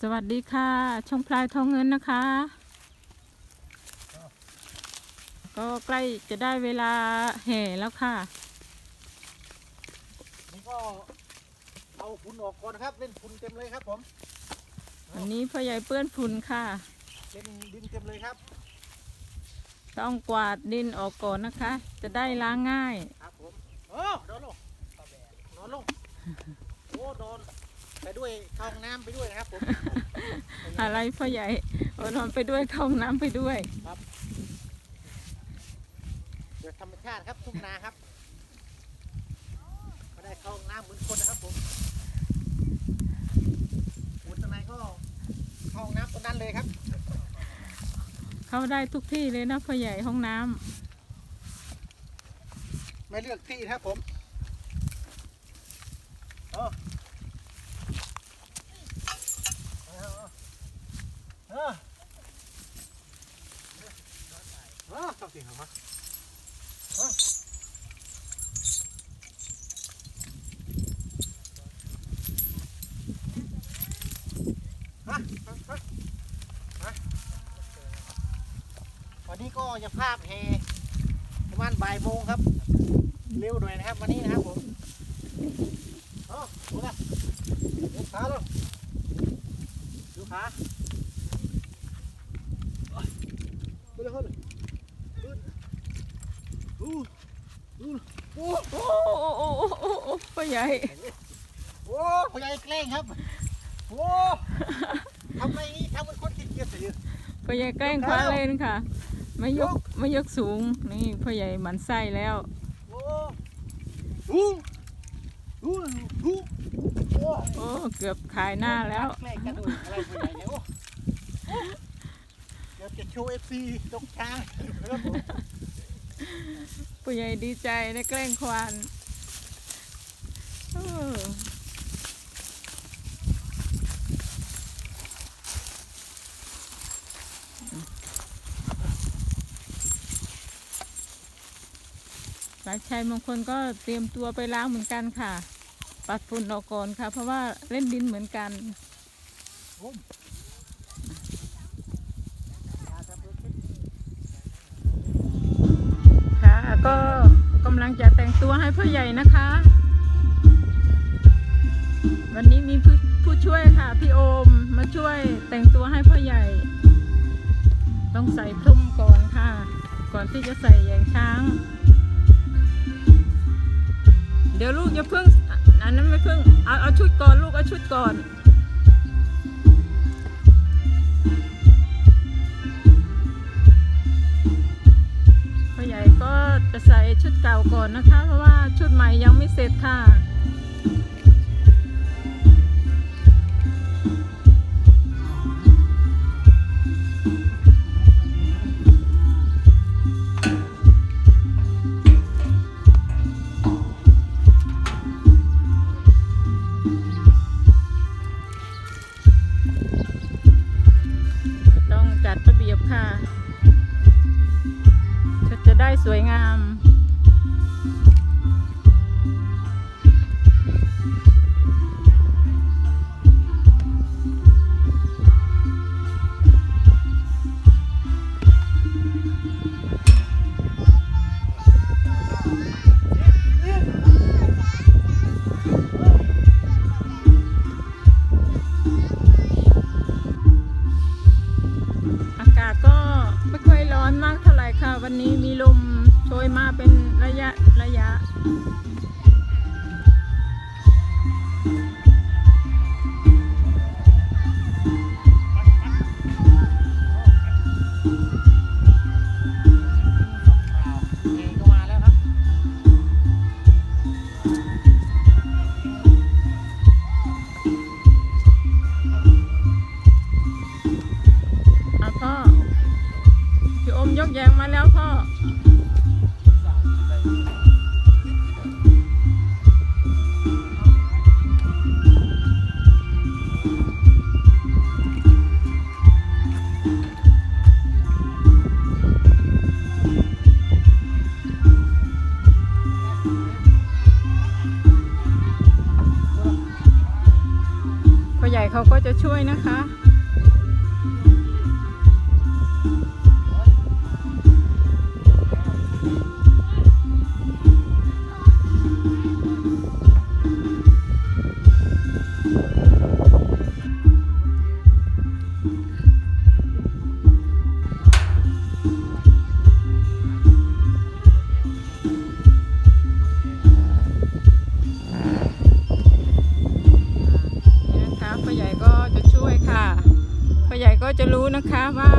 สวัสดีค่ะ ช่องพลายทองเงินนะคะ ก็ใกล้จะได้เวลาแห่แล้วค่ะนี่ก็เอาฝุ่นออกก่อนนะครับเล่นฝุ่นเต็มเลยครับผมวันนี้พ่อใหญ่เปื้อนฝุ่นค่ะ เล่นดินเต็มเลยครับ ต้องกวาดดินออกก่อนนะคะ จะได้ล้างง่าย ครับผมโอ้นอนลงนอนลงโอ้นอน ไปด้วยเข้าห้องน้ำไปด้วยนะครับผม อะไรพ่อใหญ่เอานอนไปด้วยเข้าห้องน้ำไปด้วย เดี๋ยวธรรมชาติครับทุ่งนาครับไม่ได้เข้าห้องน้ำเหมือนคนนะครับผมฝุ่นตรงไหนก็เข้าห้องน้ำตรงนั้นเลยครับ เข้าได้ทุกที่เลยนะพ่อใหญ่ห้องน้ำไม่เลือกที่นะครับผมเออเออเออ เออชอบเสียงหรอมะวันนี้ก็จะภาพเฮประมาณบ่ายโมงครับ เร็วหน่อยนะครับ วันนี้นะครับผมเอ๋อดูนะดูขาลงดูขาดูเลยคนดูดูดูโอ้ โอ้โอ้โอ้โอ้โอ้โอ้พ่อ ใหญ่โหพ่อใหญ่แกล้งครับ โอ้ทำไมนี่ทำเหมันคนขี้เกียจเสีย พ่อใหญ่แกล้งคว้าเลนค่ะ ไม่ยกไม่ยกสูง นี่พ่อใหญ่หมันไส้แล้ว โอ้ดูดูดูโอ้โอ้ เกือบขายหน้าแล้ว แกล้งกันเลยอะไรพ่อใหญ่เนี่ยโอ้โอ้เดี๋ยวจะโชว์เอฟซีตกช้างนะครับผมผู้ใหญ่ดีใจได้แกล้งควานเออ สายชัยมงคลก็เตรียมตัวไปล้างเหมือนกันค่ะ ปัดฝุ่นออกก่อนค่ะ เพราะว่าเล่นดินเหมือนกันค่ะก็กำลังจะแต่งตัวให้พ่อใหญ่นะคะ วันนี้มีผู้ผู้ช่วยค่ะ พี่โอมมาช่วยแต่งตัวให้พ่อใหญ่ ต้องใส่คลุมก่อนค่ะ ก่อนที่จะใส่แยงช้าง เดี๋ยวลูกอย่าเพิ่งอันนั้นไม่เพิ่งเอาเอาชุดก่อนลูกเอาชุดก่อนพ่อใหญ่ก็จะใส่ชุดเก่าก่อนนะคะ เพราะว่าชุดใหม่ยังไม่เสร็จค่ะ ยกแยงมาแล้วพ่อ พ่อใหญ่เขาก็จะช่วยนะคะ นะคะว่า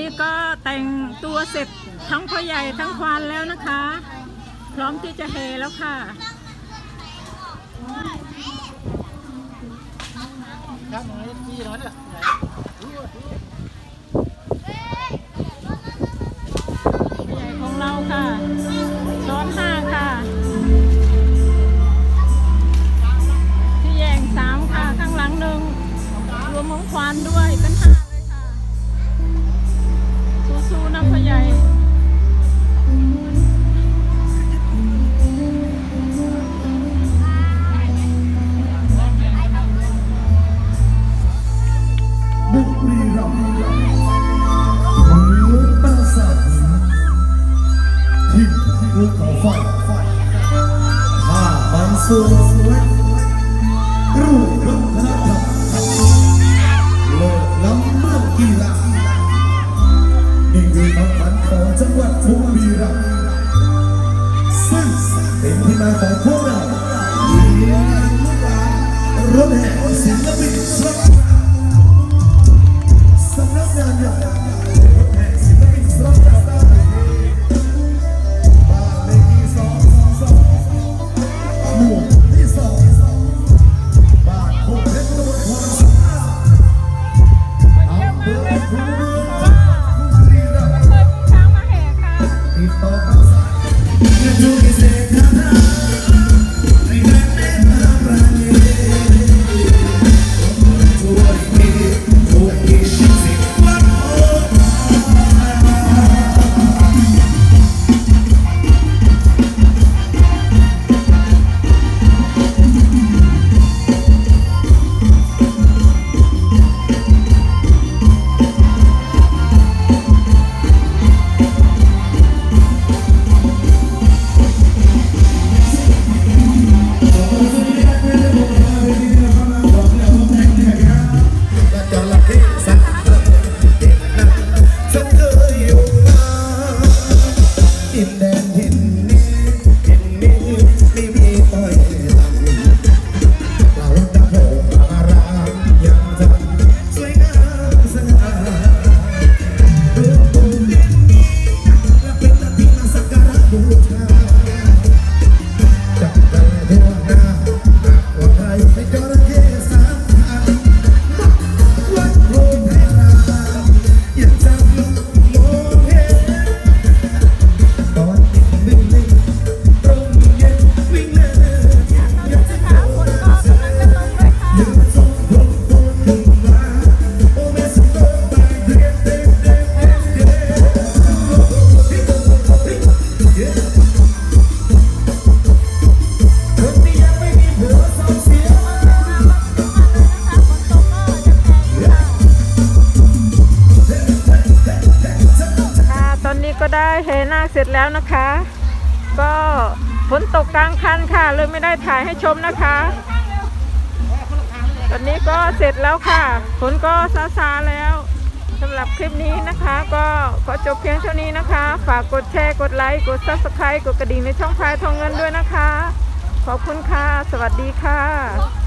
นี้ก็แต่งตัวเสร็จทั้งพ่อใหญ่ทั้งควานแล้วนะคะ พร้อมที่จะเฮแล้วค่ะครับหน่อยพี่หน่อยเนี่ยใหญ่ของเราค่ะช้อนห้าค่ะที่แยงสามค่ะ ข้างหลังหนึ่งรวมของควานด้วยเป็นห้า บุรีรัมย์ซึ่งเป็นที่มาของพวกเราเรียนลูกหลารถแห่ศิลปินสร้ แล้วนะคะ ก็ฝนตกกลางคันค่ะ เลยไม่ได้ถ่ายให้ชมนะคะ ตอนนี้ก็เสร็จแล้วค่ะ ฝนก็ซาซาแล้วสำหรับคลิปนี้นะคะ ก็ขอจบเพียงเท่านี้นะคะ ฝากกดแชร์กดไลค์กดซับสไครต์กดกระดิ่งในช่องพายทองเงินด้วยนะคะ ขอบคุณค่ะ สวัสดีค่ะ